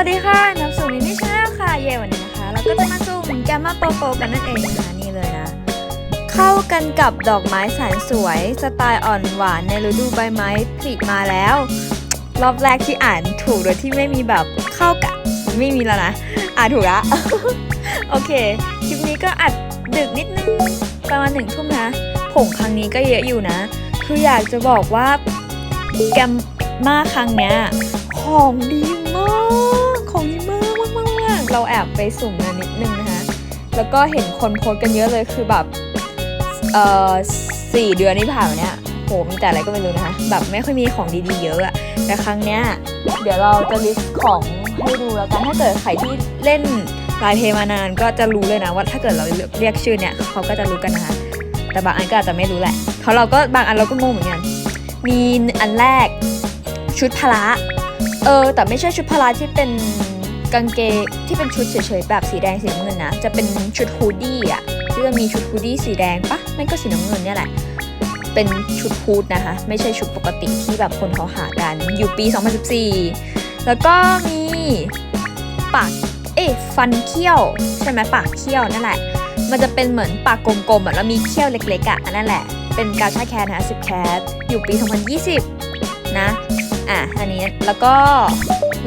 วัสดีค่ะนับสู่มินิชาแนลค่ะ เย่วันนี้นะคะ เราก็จะมาซูมแกมมาโปโปกันนั่นเองนะคะนี่เลยนะ เข้ากันกับดอกไม้แสนสวย สไตล์อ่อนหวานในฤดูใบไม้ผลิมาแล้ว รอบแรกที่อ่านถูกโดยที่ไม่มีแบบเข้ากับไม่มีแล้วนะ อ่านถูกละ โอเค คลิปนี้ก็อัดดึกนิดนึง ประมาณหนึ่งทุ่มนะผงครั้งนี้ก็เยอะอยู่นะ คืออยากจะบอกว่าแกมมาครั้งเนี้ยของดีมาก เราแอบไปสุ่มมานิดนึงนะคะแล้วก็เห็นคนโพสกันเยอะเลยคือแบบเอ่อสี่เดือนที่ผ่านมาเนี้ยโหมีแต่อะไรก็ไม่รู้นะคะแบบไม่ค่อยมีของดีๆเยอะอะแต่ครั้งเนี้ยเดี๋ยวเราจะลิสต์ของให้ดูแล้วกันถ้าเกิดใครที่เล่นลายเพลงมานานก็จะรู้เลยนะว่าถ้าเกิดเราเรียกชื่อเนี่ยเขาก็จะรู้กันนะคะแต่บางอันก็อาจจะไม่รู้แหละเพราะเราก็บางอันเราก็งงเหมือนกันมีอันแรกชุดพละเออแต่ไม่ใช่ชุดพละที่เป็น กางเกงที่เป็นชุดเฉยๆแบบสีแดงสีน้ำเงินนะ จะเป็นชุดฮูดดี้อะที่จะมีชุดฮูดดี้สีแดงปะไม่ก็สีน้ำเงินเนี่ยแหละ เป็นชุดฮูดนะคะ ไม่ใช่ชุดปกติที่แบบคนเขาหากัน อยู่ปี 2014 แล้วก็มีปากเอ๊ะฟันเขี้ยวใช่ไหมปากเขี้ยวนั่นแหละ มันจะเป็นเหมือนปากกลมๆอะแล้วมีเขี้ยวเล็กๆอะอันนั่นแหละ เป็นกาชาแคทนะคะ10แคทอยู่ปี 2020 นะ อะ อันนี้แล้วก็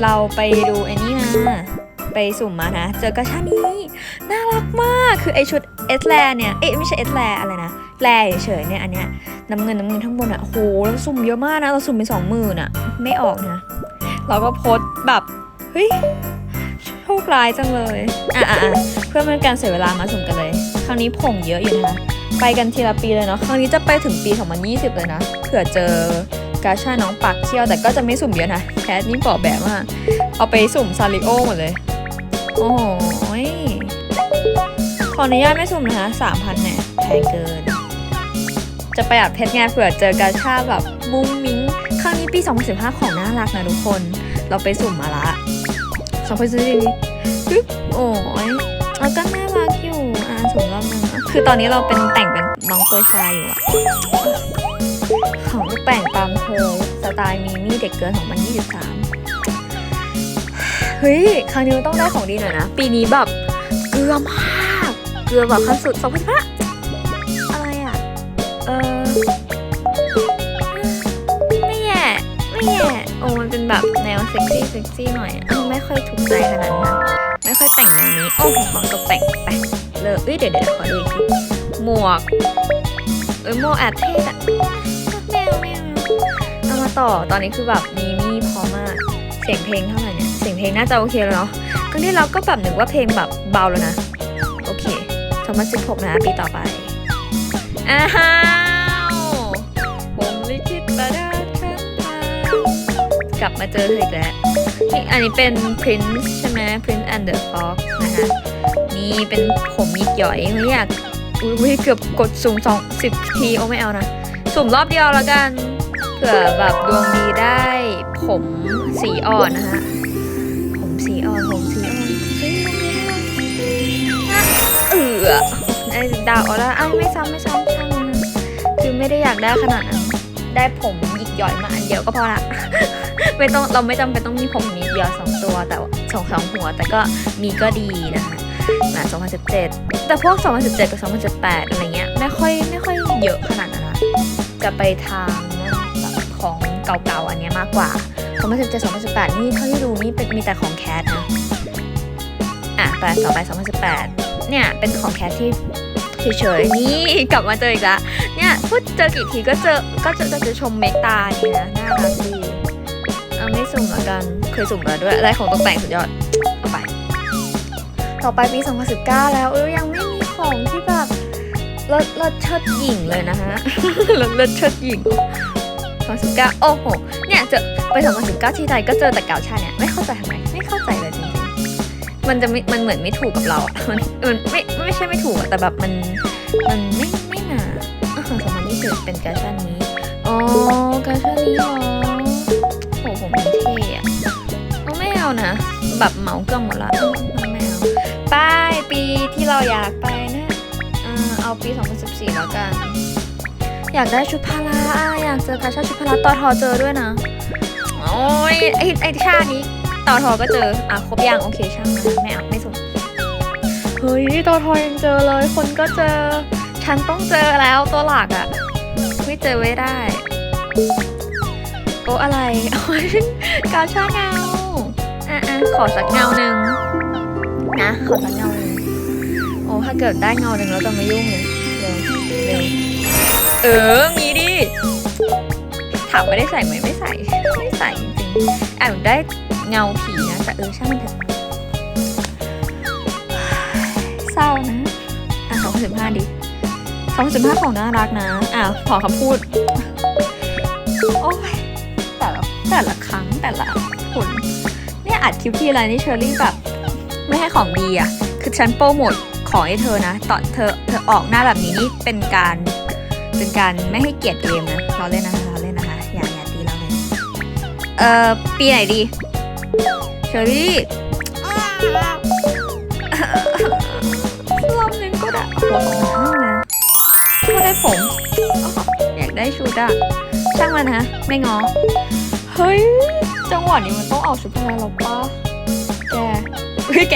เราไปดูไอ้นี่มาไปสุ่มมานะ เจอกระชานี้น่ารักมากคือไอชุดเอสแลเนี่ยเอ๊ะไม่ใช่เอสแลอะไรนะแลเฉยๆเนี่ยอันเนี้ยน้ำเงินน้ำเงินทั้งบนอะโหเราสุ่มเยอะมากนะเราสุ่มไปสองหมื่นอะไม่ออกนะ เราก็โพสแบบเฮ้ยโชคร้ายจังเลยอะอะเพื่อไม่เป็นการเสียเวลามาสุ่มกันเลย ครั้งนี้ผงเยอะอยู่นะคะไปกันทีละปีเลยเนาะครั้งนี้จะไปถึงปี 2020 เลยนะ เผื่อเจอ กาชาน้องปากเขี้ยวแต่ก็จะไม่สุ่มเยอะนะแคสนี่ปอแบบมากเอาไปสุ่มซาริโอหมดเลย โอ้ยขออนุญาตไม่สุ่มนะคะ3,000เนี่ยแพงเกิน จะประหยัดเพชรไงเผื่อเจอกาชาแบบมุ้งมิ้งครั้งนี้ปี 2015 ของน่ารักนะทุกคน เราไปสุ่มมาละ2014ปึ๊บโอ้ยแล้วก็น่ารักอยู่อ่าสุ่มรอบนึงคือตอนนี้เราเป็นแต่งเป็นน้องตัวชายอยู่อะ ของแต่งตามเธอสไตล์มีมี่เด็กเกินของมัน 23 เฮ้ย ครั้งนี้เราต้องได้ของดีหน่อยนะ ปีนี้แบบเกลือมากเกลือแบบขั้นสุดสองพันห้าอะไรอะ เออไม่แย่ไม่แย่โอ้มันเป็นแบบแนวเซ็กซี่เซ็กซี่หน่อยอไม่ค่อยถูกใจขนาดนั้นไม่ค่อยแต่งแนวนี้ โอ้หของตกแต่งไปเลยเอ้ยเดี๋ยวเดี๋ยวขอดูอีกทีหมวกเอ้ยหมวกแอบเท่อะ ต่อ ตอนนี้คือแบบมีมี่พอมาก เสียงเพลงเท่าไหร่เนี่ย เสียงเพลงน่าจะโอเคแล้วเนาะครั้งที่เราก็แบบนึกว่าเพลงแบบเบาแล้วนะ โอเค2016นะปีต่อไป อ้าวผมลิขิตประดาฉันทากลับมาเจอเธออีกแล้วอันนี้เป็น Prince ใช่ไหม Prince and the Fox นะคะนี่เป็นผมหยิกหย่อยไม่อยากอุ้ยเกือบกดสุ่มสองสิบที โอ้ไม่เอานะ สุ่มรอบเดียวแล้วกัน เผื่อแบบดวงดีได้ ผมสีอ่อนนะคะผมสีอ่อน ผมสีอ่อนเฮ้ยเออไอดาวออร่าอ้าวไม่ซ้ำไม่ซ้ำช่างมันคือไม่ได้อยากได้ขนาดนั้นได้ผมหยิกหย่อยมาอันเดียวก็พอละไม่ต้องเราไม่จำเป็นต้องมีผมหยิกหย่อยสองตัวแต่สองสองหัว แต่ก็มีก็ดีนะคะนะ2017 แต่พวก 2017 กับ 2018 อะไรเงี้ยไม่ค่อยไม่ค่อยเยอะขนาดนั้นจะไปทาง เก่าๆอันนี้มากกว่า2017 2018 นี่เท่าที่ดูนี่เป็นมีแต่ของแคทนะอะไปต่อไป2018 เนี่ยเป็นของแคทที่เฉยๆนี่กลับมาเจออีกแล้วเนี่ยพูดเจอกี่ทีก็เจอก็จะจะชมเมกตานี่นะน่ารักดีเอาไม่สุ่มละกันเคยสุ่มแล้วด้วยได้ของตกแต่งสุดยอดเอาไป ต่อไปปี 2019 แล้วเออยังไม่มีของที่แบบเลิศเลิศเชิดหญิงเลยนะฮะเลิศเลิศเชิดหญิง 2019 โอ้โห เนี่ยเจอไป 2019 ที่ใดก็เจอแต่เก่าชาเนี่ย ไม่เข้าใจทำไม ไม่เข้าใจเลยจริงๆ มันจะไม่มันเหมือนไม่ถูกกับเราอะมันมันไม่ไม่ใช่ไม่ถูกอะแต่แบบมันมันไม่ไม่หนาอะ2020เป็นกาชานี้ อ๋อกาชานี้เหรอโหผมมันเท่อะเอาไม่เอานะ แบบเหมาเกลืองหมดละไม่เอาป้ายปีที่เราอยากไปนะ เออเอาปี 2014 แล้วกัน อยากได้ชุดพละอะอยากเจอกาชาชุดพละต่อทอเจอด้วยนะ โอ้ยไอไอชาตินี้ต่อทอก็เจอ อะครบอยังโอเคช่างมันไม่เอาไม่สนเฮ้ยต่อทอยังเจอเลย คนก็เจอ ฉันต้องเจอแล้วตัวหลักอะไม่เจอไม่ได้ โอ้อะไรโอ้ยกาชาเงาอะอะขอสักเงาหนึ่งนะขอสักเงาหนึ่งโอ้ถ้าเกิดได้เงาหนึ่งแล้วจะไม่ยุ่งเลยเร็วเร็ว เออ มีดิ ถามว่าได้ใส่ไหมไม่ใส่ ไม่ใส่จริงๆแอบได้เงาผีนะ แต่เออช่างมันเถอะเศร้านะ อะสองสิบห้าดิสองสิบห้าของน่ารักนะ อะขอคำพูด โอ้ยแต่ละแต่ละครั้งแต่ละผลเนี่ยอัดคลิปที่ไรนี่เชอรี่แบบไม่ให้ของดีอะ คือฉันโปรโมทของให้เธอนะตอนเธอเธอออกหน้าแบบนี้นี่เป็นการ เป็นการไม่ให้เกียรติเกมนะเราเล่นนะคะเราเล่นนะคะ อย่าอย่าตีเราเลยเอ่อ ปีไหนดี เชอรี่รอบนึงก็ได้โอ้โหสองพันะก็ได้ผม อยากได้ชุดอะช่างมันนะไม่งอ เฮ้ย จังหวะนี้มันต้องเอาชุดพลาหรอปะแกเฮ้ยแก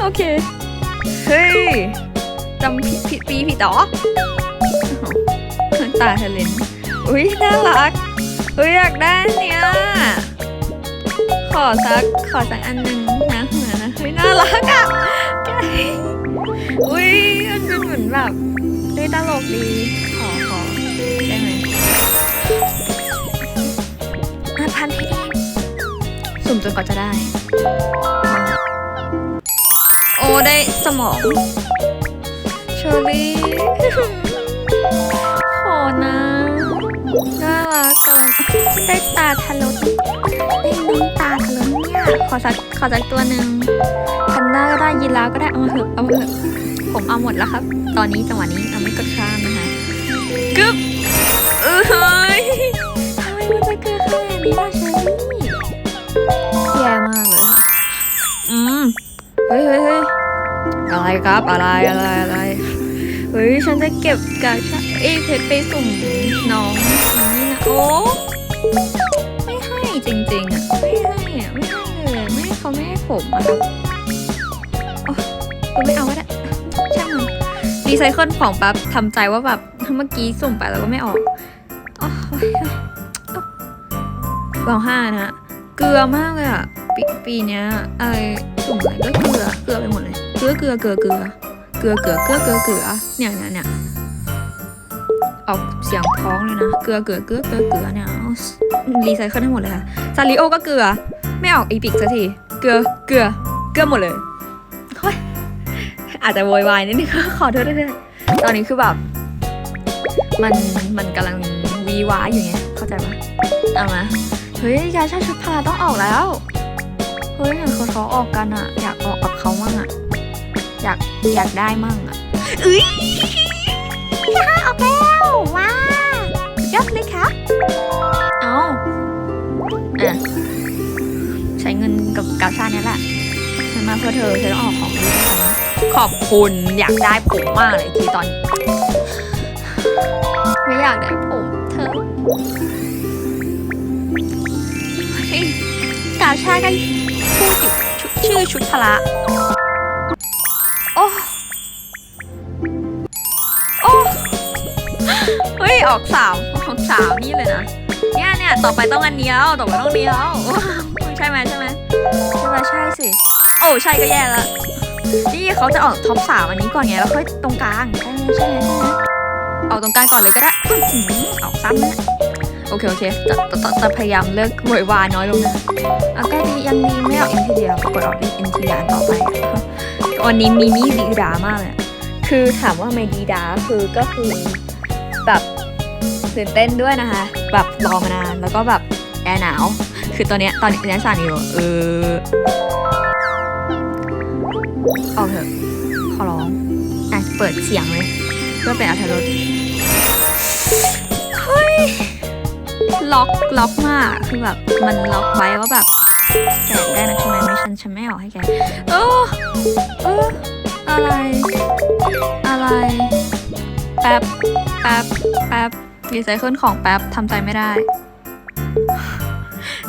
โอเค เฮ้ย จำผิดผิดปีผิดเหรอตาเธอเลนอุ้ยน่ารัก อุ้ยอยากได้เนี้ยขอสักขอสักอันหนึ่งนะเหมือนนะเฮ้ยน่ารักอะอุ้ยมันเป็นเหมือนแบบเฮ้ยตลกดี ขอขอได้ไหมอะพันให้ได้สุ่มจนกว่าจะได้ โอ้ได้สมอง ชอรี่ขอนะน่ารักกันได้ตาทะลุได้น้ำตาทะลุเนี่ยขอสักขอสักตัวหนึ่งพันด้าก็ได้ยีราฟก็ได้เอามาเถอะเอามาเถอะผมเอาหมดแล้วครับ ตอนนี้จังหวะนี้เราไม่กดข้ามนะคะกึ๊บเอ้ยทำไมมันจะเกิดขนาดนี้ล่ะเชอรี่แย่มากเลยค่ะอืมเฮ้ยเฮ้ยเฮ้ยอะไรครับอะไรอะไรอะไร เฮ้ย ฉันจะเก็บกาชาเอยเพชรไปสุ่มน้องนี่นะ โอ้ไม่ให้จริงๆอะ ไม่ให้อะ ไม่ให้เลย ไม่ให้เขาไม่ให้ผมอะครับโอ้เออไม่เอาก็ได้ช่างมันรีไซเคิลของปั๊บทำใจว่าแบบเมื่อกี้สุ่มไปแล้วก็ไม่ออกอ๋อเฮ้ยเฮ้ยโอ้ลองห้านะเกลือมากเลยอะ ปีปีเนี้ยอะไรสุ่มอะไรก็เกลือ เกลือไปหมดเลย เกลือเกลือเกลือเกลือ เกลือเกลือเกลือเกลือเกลือเนี่ยเนี่ยเนี่ยออกเสียงพ้องเลยนะ เกลือเกลือเกลือเกลือเกลือเนี่ยรีไซเคิลให้หมดเลยค่ะซาริโอก็เกลือ ไม่ออกอีพิกสักที เกลือเกลือเกลือหมดเลยเฮ้ยอาจจะโวยวายนิดนึงขอโทษด้วยตอนนี้คือแบบ มันมันกำลังวีวาอยู่ไงเข้าใจปะเอามาเฮ้ยยาชาชุดพาต้องออกแล้ว เฮ้ยเห็นคนเขาออกกันอะอยากออกกับเขามั่งอะ อยากอยากได้มั่งอะเอ้ยฮ่าออกแล้วว้ายอดเลยครับเอาอะใช้เงินกับกาชาเนี่ยแหละฉันมาเพื่อเธอฉันต้องออกของด้วยฉันขอบคุณอยากได้ผมมากเลยที่ตอน ไม่อยากได้ผมเธอ กาชาก็พูดอยู่ชุดชื่อชุดพละ ออกสามออกสามนี่เลยนะเนี่ยเนี่ยต่อไปต้องอันเดียวต่อไปต้องเดียวใช่ไหมใช่ไหมใช่ไหมใช่สิโอ้ใช่ก็แย่ละนี่เขาจะออกท็อปสามอันนี้ก่อนไงแล้วค่อยตรงกลางใช่ไหมใช่ไหมใช่ไหมออกตรงกลางก่อนเลยก็ได้ออกซ้ำนะโอเคโอเคจะจะจะจะพยายามเลิกโวยวาน้อยลงนะอะก็ดียังดีไม่ออกอินทีเดียปรากฏออกอินทีเดียต่อไปวันนี้มีมี่ดีดามากเลยคือถามว่าทำไมดีดาคือก็คือ ตื่นเต้นด้วยนะคะ แบบรอมานานแล้วก็แบบแอร์หนาว คือตอนเนี้ยตอนนี้สั่นอยู่เออออกเถอะขอร้องอะเปิดเสียงเลยเพื่อเป็นอัธรสเฮ้ยล็อกล็อกมากคือแบบมันล็อกไว้ว่าแบบแกได้นะใช่ไหมไม่ฉันฉันไม่เอาให้แกโอ้เอออะไร อะไรแป๊บแป๊บแป๊บ รีไซเคิลของแป๊บทำใจไม่ได้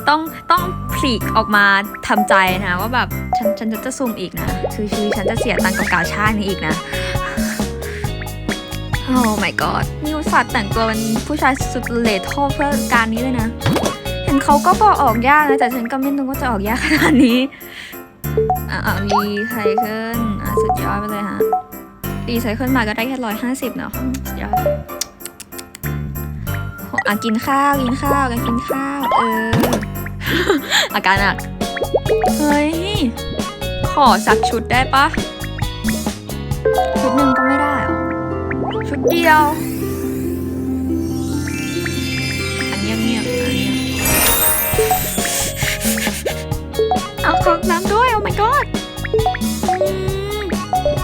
ต้องต้องผลีกออกมาทำใจนะว่าแบบฉันฉันจะซุ่มอีกนะคือชีวิตฉันจะเสียตังกับกาชาตินี้อีกนะโอ้ my god นี่อุตส่าห์แต่งตัวเป็นผู้ชายสุดเลทโทเพื่อการนี้เลยนะ เห็นเขาก็บอกออกยากนะ แต่ฉันก็ไม่นึกว่าจะออกยากขนาดนี้ อะอะรีไซเคิลอะ สุดยอดไปเลยฮะรีไซเคิลมาก็ได้แค่ร้อยห้าสิบเนาะสุดยอด อะกินข้าวกินข้าวกันกินข้าวเออ อาการหนักเฮ้ย ขอสักชุดได้ปะชุดหนึ่งก็ไม่ได้เหรอชุดเดียว อันเงียบเงียบๆอันเงียบเอาของน้ำด้วย โอ้ my god อืม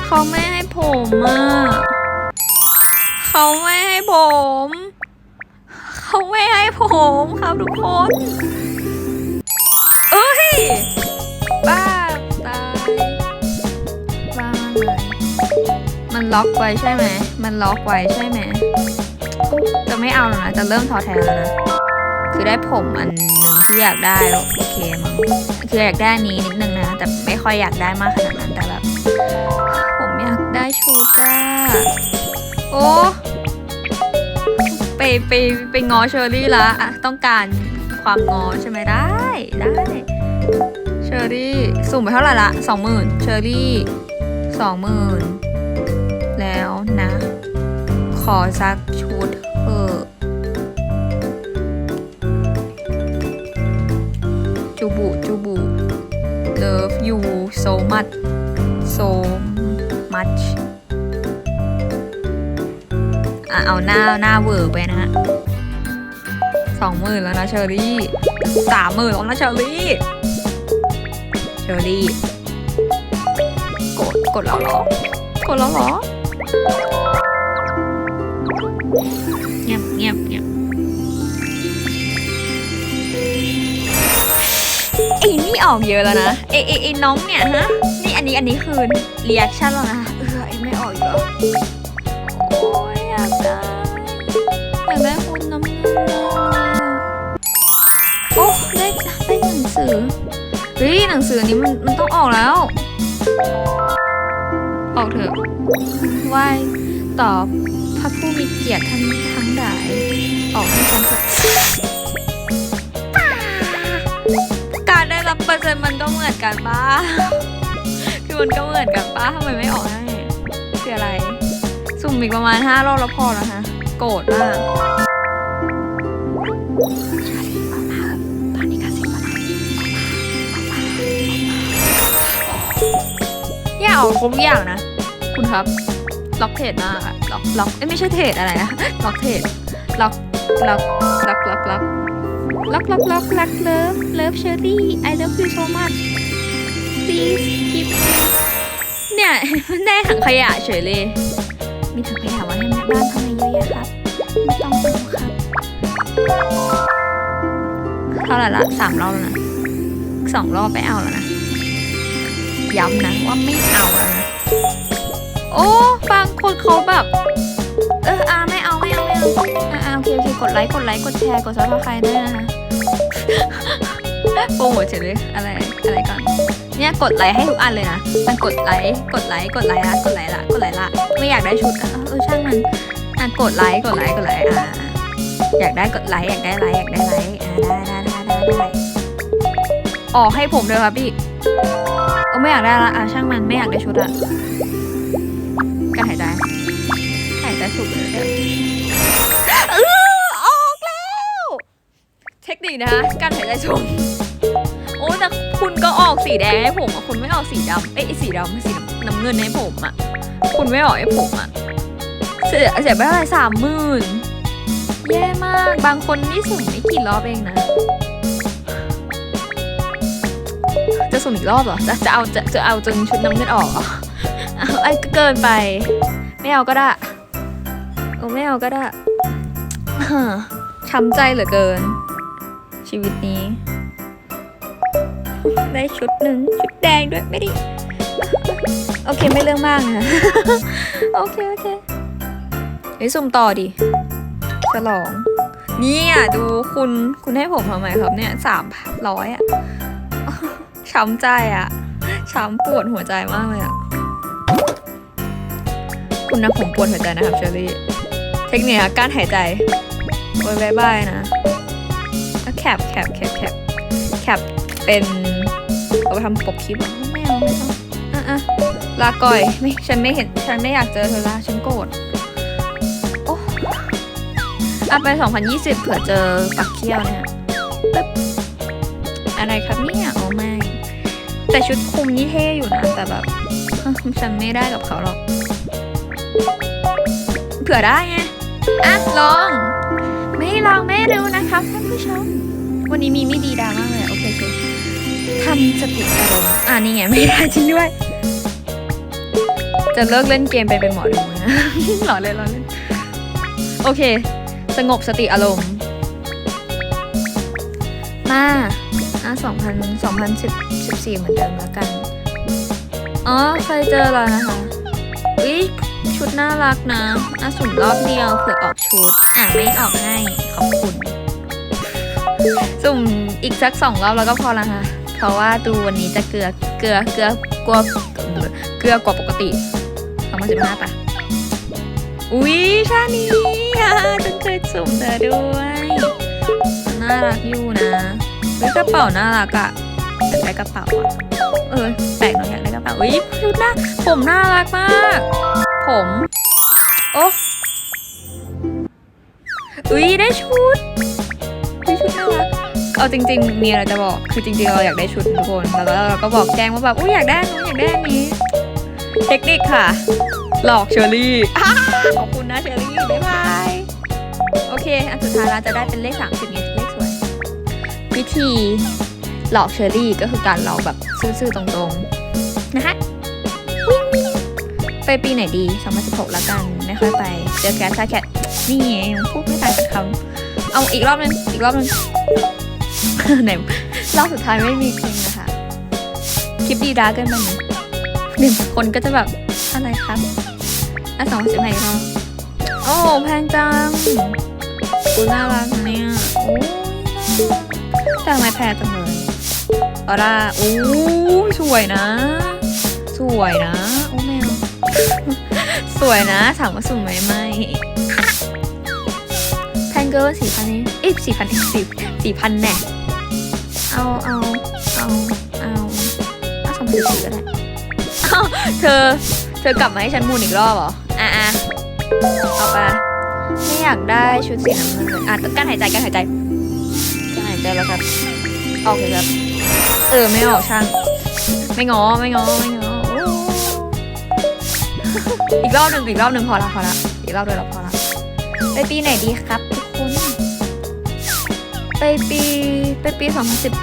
เขาไม่ให้ผมอะ เขาไม่ให้ผม เขาไม่ให้ผมครับทุกคนเอ้ยบ้าตายบ้าเลยมันล็อกไว้ใช่ไหม มันล็อกไว้ใช่ไหม จะไม่เอาแล้วนะ จะเริ่มทอแท้แล้วนะ คือได้ผมอันหนึ่งที่อยากได้แล้วโอเคมั้งคืออยากได้อันนี้นิดนึงนะ แต่ไม่ค่อยอยากได้มากขนาดนั้นแต่แบบผมอยากได้ชุดอะโอ้ ไปไปไปงอเชอรี่ละอะต้องการความงอใช่ไหมได้ได้เชอรี่สุ่มไปเท่าไหร่ละสองหมื่นเชอรี่สองหมื่นแล้วนะ ขอสักชุดเถอะจูบุจูบุ love you so much so much เอาหน้าหน้าเวอร์ไปนะฮะสองหมื่นแล้วนะเชอรี่สามหมื่นแล้วนะเชอรี่เชอรี่กดกดแล้วหรอกดแล้วหรอเงียบเงียบเงียบไอ้นี่ออกเยอะแล้วนะไอ้ไอ้ไอ้น้องเนี่ยฮะนี่อันนี้อันนี้คือรีแอคชั่นแล้วนะเออไอ้ไม่ออกอีกเหร สือ เฮ้ย หนังสือนี้มันมันต้องออกแล้ว ออกเถอะไหวตอบพระผู้มีเกียรติท่านทั้งหลาย ออกให้ฉันเถอะการได้รับเปอร์เซ็นต์มันก็เหมือนกันป้าคือมันก็เหมือนกันป้าทำไมไม่ออกให้คืออะไร สุ่มอีกประมาณห้ารอบแล้วพอแล้วฮะ โกรธมาก เอาครบทุกอย่างนะ คุณครับ ล็อกเทรดมากอะล็อกล็อกเอ้ยไม่ใช่เทรดอะไรนะล็อกเทรดล็อกล็อกล็อกล็อกล็อกล็อกล็อกล็อกล็อกเลิฟเลิฟเชอรี่ I love you so much please keep เนี่ยได้ถังขยะเฉยเลย มีถังขยะไว้ให้แม่บ้านทำไมเยอะแยะครับ ไม่ต้องเอาครับ เท่าไหร่ละสามรอบแล้วนะสองรอบไปเอาแล้วนะ ย้ำนะว่าไม่เอาแล้วนะโอ้บางคนเขาแบบ เอออาไม่เอาไม่เอาไม่เอาอ่าอ่าโอเคโอเคกดไลค์กดไลค์กดแชร์กดซับสไครต์ด้วยนะคะโปรโมทเฉยเลยอะไรอะไรก่อนเนี่ยกดไลค์ให้ทุกอันเลยนะมันกดไลค์กดไลค์กดไลค์ละกดไลค์ละกดไลค์ละไม่อยากได้ชุดอะเออช่างมันอะกดไลค์กดไลค์กดไลค์อ่าอยากได้กดไลค์อยากได้ไลค์อยากได้ไลค์อ่าได้ได้ได้ได้ได้ออกให้ผมเลยครับพี่ เออไม่อยากได้ละอะช่างมันไม่อยากได้ชุดอะการหายใจหายใจสุดเลยออกแล้ว เทคนิคนะคะการหายใจสูงโอ้แต่คุณก็ออกสีแดงให้ผมอะคุณไม่ออกสีดำเอ้ยสีดำสีน้ำเงินให้ผมอะคุณไม่ออกให้ผมอะเสียเสียไปเท่าไหร่สามหมื่นแย่มาก บางคนนี่สุ่มไม่กี่รอบเองนะ จะสุ่มอีกรอบเหรอ จะจะเอาจะจะเอาจนชุดน้ำเงินออกเหรอเอาไอ้ก็เกินไป ไม่เอาก็ได้โอ้ไม่เอาก็ได้ฮ่าช้ำใจเหลือเกิน ชีวิตนี้ ได้ชุดหนึ่งชุดแดงด้วยไม่ได้โอเคไม่เรื่องมากนะโอเคโอเคเฮ้ยสุ่มต่อดิฉลองเนี่ยดูคุณคุณให้ผมทำไมครับเนี่ยสามร้อยอะ ช้ำใจอะช้ำปวดหัวใจมากเลยอะคุณนะผมปวดหัวใจนะครับเชอรี่ เทคนิคการหายใจโอ้ยบายบายนะแล้วแคปแคปแคปแคปแคปเป็นเอาไปทำปกคลิปไม่เอาไม่เอาอะอะลาก่อยไม่ฉันไม่เห็นฉันไม่อยากเจอเธอละฉันโกรธโอ้อะไป 2020 เผื่อเจอปักเขี้ยวเนี่ยปึ๊บอะไรครับเนี่ยโอ้ไม่ แต่ชุดคุมนี่เท่อยู่นะ แต่แบบฉันไม่ได้กับเขาหรอก เผื่อได้ไง อะ ลอง ไม่ลองไม่รู้นะครับท่านผู้ชม วันนี้มีไม่ดีดามากเลย โอเคโอเคทำสติอารมณ์อ่านี่ไง ไม่ได้จริงด้วย จะเลิกเล่นเกมไปเป็นหมอดูนะหล่อเล่นหล่อเล่นโอเค สงบสติอารมณ์ มาอะสองพันสองพันสิบ สีเหมือนเดิมแล้วกัน อ๋อเคยเจอแล้วนะคะอุ๊ยชุดน่ารักนะอะสุ่มรอบเดียวเผื่อออกชุด อะไม่ออกให้ขอบคุณ สุ่มอีกสักสองรอบแล้วก็พอละค่ะ เพราะว่าดูวันนี้จะเกลือเกลือเกลือกลัวเกลือกว่าปกติสองพันสิบห้าปะอุ๊ยชานี้ฉันเคยสุ่มเธอด้วย น่ารักอยู่นะกระเป๋าน่ารักอะ อยากได้กระเป๋าอะเออแปลกหน่อยอยากได้กระเป๋าอุ้ยชุดน่าผมน่ารักมาก ผมโอ้อุ้ยได้ชุดอุ้ชุดน่ารักเอาจริง ๆ มีอะไรจะบอกคือจริงๆเราอยากได้ชุดทุกคนแล้วเราก็บอกแจ้งว่าแบบอุ้ยอยากได้นู้นอยากได้นี้ เทคนิคค่ะ หลอกเชอรี่ขอบคุณนะเชอรี่บ๊ายบายโอเค อันสุดท้ายเราจะได้เป็นเลขสามสิบนี้เลขสวย วิธี หลอกเชอรี่ก็คือการหลอกแบบซื่อๆตรงๆนะคะไปปีไหนดี 2016 แล้วกันไม่ค่อยไป เจอแคทซ่าแคทนี่ไงพูดไม่ต่างกันคำเอาอีกรอบนึงอีกรอบนึงไหนรอบสุดท้ายไม่มีเพลงนะคะคลิปดีดาเกินไปไหมหนึ่งคนก็จะแบบอะไรครับอะสองสิบไหนรอบโอ้แพงจังกูน่ารักเนี่ยโอ้ยจากไม้แพรจังเลย ออร่าโอ้สวยนะ สวยนะ โอ้แมว สวยนะ ถามว่าสวยไหมไม่แพนเกิลสี่พันนี้เอ๊ะสี่พันสี่สี่พันแน่เอาเอาเอาเอาเอาสองพันสี่ก็ได้เธอ เธอกลับมาให้ฉันมูนอีกรอบเหรอ อะอะเอาไปไม่อยากได้ชุดสีน้ำเงินเลยอะการหายใจการหายใจการหายใจแล้วครับออเลยครับ เออไม่ออกช่าง ไม่งอไม่งอไม่งอโอ้อีกรอบหนึ่งอีกรอบหนึ่งพอละพอละอีกรอบเดียวเราพอละไปปีไหนดีครับทุกคนไปปีไปปีสองพันสิบ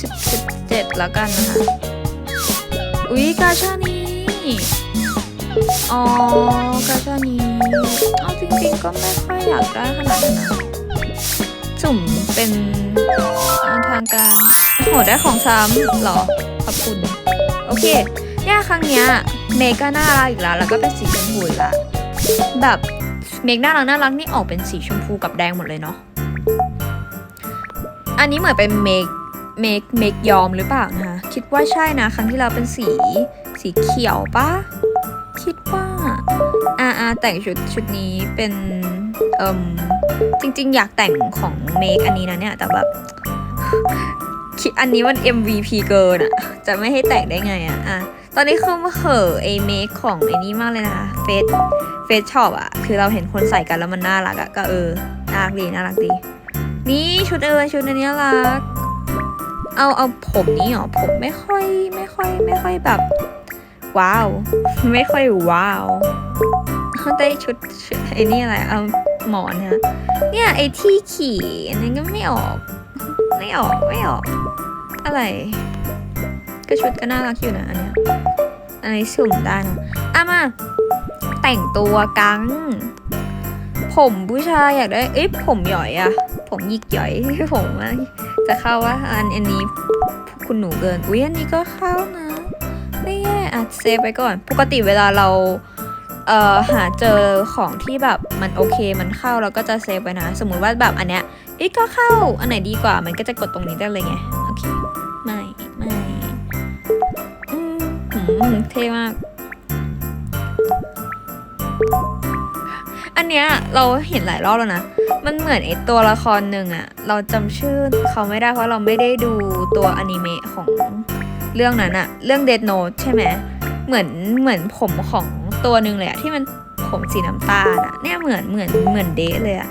สิบสิบเจ็ดแล้วกันนะคะอุ๊ยกาชานี้อ๋อกาชานี้เอาจริงๆก็ไม่ค่อยอยากได้ขนาดนั้นนะสุ่มเป็นทางการ โหได้ของซ้ำหรอ ขอบคุณ โอเคเนี่ยครั้งเนี้ยเมกก็น่ารักอีกแล้ว แล้วก็เป็นสีชมพูอีกแล้วแบบเมกน่ารักน่ารักนี่ออกเป็นสีชมพูกับแดงหมดเลยเนาะ อันนี้เหมือนเป็นเมกเมกเมกยอมหรือเปล่านะคะคิดว่าใช่นะ ครั้งที่เราเป็นสีสีเขียวปะคิดว่าอ่าอาแต่งชุดชุดนี้เป็นเอ่มจริง ๆ อยากแต่งของเมกอันนี้นะเนี่ย แต่แบบ อันนี้มัน MVP เกินอะจะไม่ให้แต่งได้ไงอะอะตอนนี้คือมาเห่อไอเมคของไอนี้มากเลยนะคะเฟสเฟสช็อปอะคือเราเห็นคนใส่กันแล้วมันน่ารักอะก็เออน่ารักดีน่ารักดี นี่ชุดเออชุดอันนี้รัก เอาเอาผมนี้เหรอผมไม่ค่อยไม่ค่อยไม่ค่อยแบบ ว้าว ไม่ค่อยว้าวเขาได้ชุดไอ้นี่อะไรเอาหมอนฮะเนี่ยไอที่ขี่อันนี้ก็ไม่ออก ไม่ออกไม่ออก อะไร ก็ชุดก็น่ารักอยู่นะอันเนี้ยอันนี้สุ่มได้นะอะมา แต่งตัวกังผมผู้ชายอยากได้ เอ๊ะผมหย่อยอะผมหยิกหย่อยผมอะจะเข้าว่าอันอันนี้คุณหนูเกิน อุ้ยอันนี้ก็เข้านะ ไม่แย่อะเซฟไปก่อน ปกติเวลาเราเอ่อหาเจอของที่แบบมันโอเคมันเข้าแล้วก็จะเซฟไว้นะ สมมุติว่าแบบอันเนี้ย เอ้ยก็เข้า อันไหนดีกว่ามันก็จะกดตรงนี้ได้เลยไง โอเค ไม่ ไม่อืมหืมเท่มาก อันเนี้ยเราเห็นหลายรอบแล้วนะ มันเหมือนไอตัวละครหนึ่งอะเราจำชื่อเขาไม่ได้เพราะเราไม่ได้ดูตัวอนิเมะของเรื่องนั้นอะเรื่องเด n โน e ใช่ไหมเหมือนเหมือนผมของตัวหนึ่งเลยอะที่มันผมสีน้ำตาลอะเนี่ยเหมือนเหมือนเหมือนเดทเลยอะ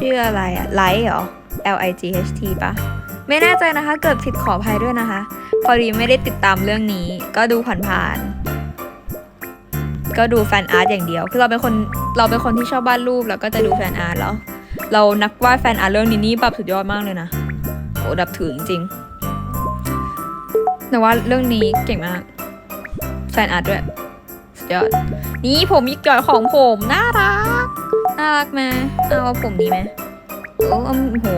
ชื่ออะไรอะไลท์เหรอ L I G H T ปะไม่แน่ใจนะคะ เกิดผิดขออภัยด้วยนะคะ พอดีไม่ได้ติดตามเรื่องนี้ ก็ดูผ่านๆก็ดูแฟนอาร์ตอย่างเดียว คือเราเป็นคนเราเป็นคนที่ชอบวาดรูปแล้วก็จะดูแฟนอาร์ตแล้ว เรานักวาดแฟนอาร์ตเรื่องนี้นี่แบบสุดยอดมากเลยนะโอ้ดับถือจริงแต่ว่าเรื่องนี้เก่งมากแฟนอาร์ตด้วยสุดยอดนี่ผมยิกย่อยของผมน่ารัก น่ารักไหมเอาผมนี้ไหมโอ้โห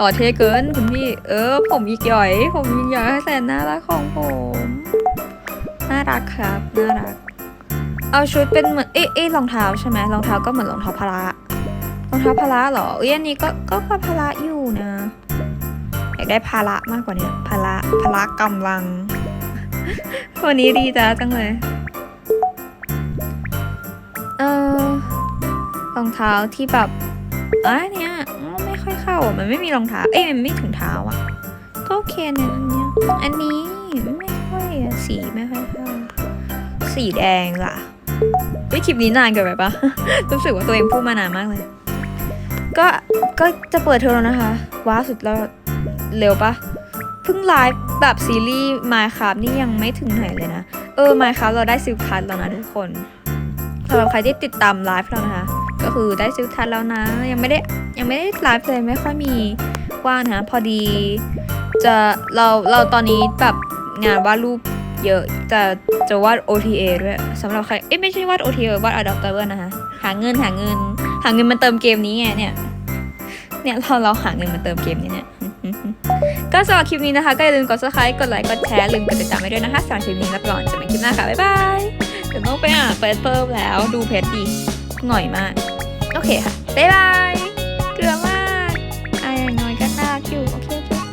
ต่อเทเกินคุณพี่ เออ ผมยิกย่อย ผมยิกย่อยแสนน่ารักของผม น่ารักครับ น่ารัก เอาชุดเป็นเหมือน เอ๊ะเอ๊ะรองเท้าใช่ไหมรองเท้าก็เหมือนรองเท้าพละรองเท้าพละเหรอเอ้ยอันนี้ก็ก็ก็พละอยู่นะอยากได้พละมากกว่านี้พละพละกำลัง วันนี้ดีจ้าจังเลย รองเท้าที่แบบอันเนี้ยไม่ค่อยเข้าอะมันไม่มีรองเท้าเอ้ยมันไม่ถึงเท้าอะก็โอเคเนี่ยอันเนี้ยอันนี้ไม่ค่อยอะสีไม่ค่อยเข้าสีแดงล่ะวิคลิปนี้นานเกินไปปะรู้สึกว่าตัวเองพูดมานานมากเลย ก็ก็จะเปิดเทอมแล้วนะคะ ว้าสุดแล้วเร็วปะเพิ่งไลฟ์แบบซีรีส์มาครับนี่ยังไม่ถึงไหนเลยนะ เออมาครับเราได้ซิลคัทแล้วนะทุกคนสำหรับใครที่ติดตามไลฟ์เรานะคะ ก็คือได้ซิลคัทแล้วนะ ยังไม่ได้ยังไม่ได้ไลฟ์เลยไม่ค่อยมีว่างนะพอดีจะเราเราตอนนี้แบบงานวาดรูปเยอะจะจะวาด OTA ด้วยสำหรับใคร เอ้ยไม่ใช่วาด OTA วาด Adaptable นะคะหาเงินหาเงิน หาเงินมาเติมเกมนี้ไงเนี่ยเนี่ยเราเราหาเงินมาเติมเกมนี้เนี่ยก็สำหรับคลิปนี้นะคะ ก็อย่าลืมกด subscribe กดไลค์กดแชร์ลืมกดติดตามไว้ด้วยนะคะสำหรับคลิปนี้ลาไปก่อนเจอกันคลิปหน้าค่ะบ๊ายบายเดี๋ยวต้องไปอ่านเฟซเพิ่มแล้วดูเพจดีหน่อยมาก โอเคค่ะ บ๊ายบาย เกลือมาก